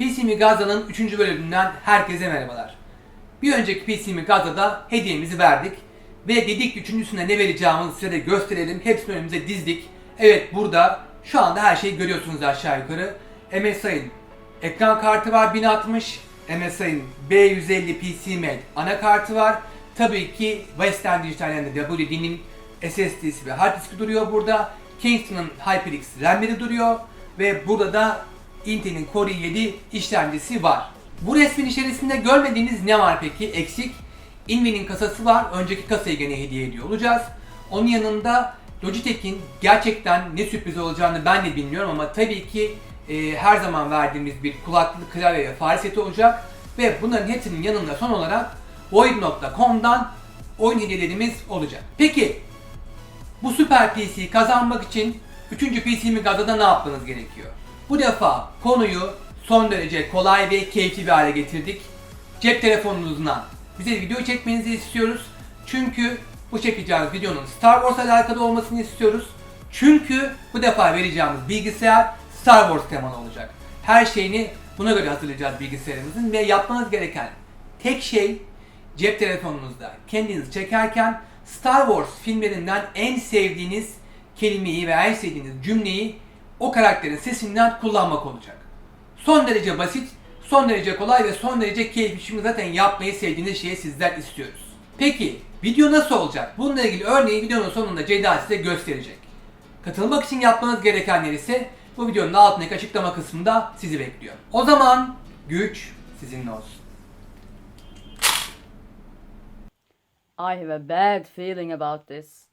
PC Mi Gaza'nın 3. bölümünden herkese merhabalar. Bir önceki PC Mi Gaza'da hediyemizi verdik. Ve dedik ki üçüncüsüne ne vereceğimizi size de gösterelim. Hepsini önümüze dizdik. Evet burada şu anda her şeyi görüyorsunuz aşağı yukarı. MSI'ın ekran kartı var 1060. MSI'ın B150 PC Mate anakartı var. Tabii ki Western Digital'den de WD'nin SSD'si ve hard diski duruyor burada. Kingston'ın HyperX RAM'leri duruyor. Ve burada da Intel'in Core i7 işlemcisi var. Bu resmin içerisinde görmediğiniz ne var peki eksik? Invi'nin kasası var. Önceki kasayı gene hediye ediyor olacağız. Onun yanında Logitech'in gerçekten ne sürpriz olacağını ben de bilmiyorum ama tabii ki e, her zaman verdiğimiz bir kulaklık, klavye ve fare seti olacak. Ve bunların hepsinin yanında son olarak Void.com'dan oyun hediyelerimiz olacak. Peki bu süper PC'yi kazanmak için 3. PC mi Gaza'da ne yapmanız gerekiyor? Bu defa konuyu son derece kolay ve keyifli bir hale getirdik. Cep telefonunuzdan bize video çekmenizi istiyoruz. Çünkü bu çekeceğimiz videonun Star Wars alakalı olmasını istiyoruz. Çünkü bu defa vereceğimiz bilgisayar Star Wars temalı olacak. Her şeyini buna göre hazırlayacağız bilgisayarımızın ve yapmanız gereken tek şey cep telefonunuzda kendiniz çekerken Star Wars filmlerinden en sevdiğiniz kelimeyi ve en sevdiğiniz cümleyi o karakterin sesinden kullanmak olacak. Son derece basit, son derece kolay ve son derece keyifli. Şimdi zaten yapmayı sevdiğiniz şeyi sizler istiyoruz. Peki video nasıl olacak? Bununla ilgili örneği videonun sonunda Ceyda size gösterecek. Katılmak için yapmanız gerekenler ise bu videonun altındaki açıklama kısmında sizi bekliyor. O zaman güç sizinle olsun. I have a bad feeling about this.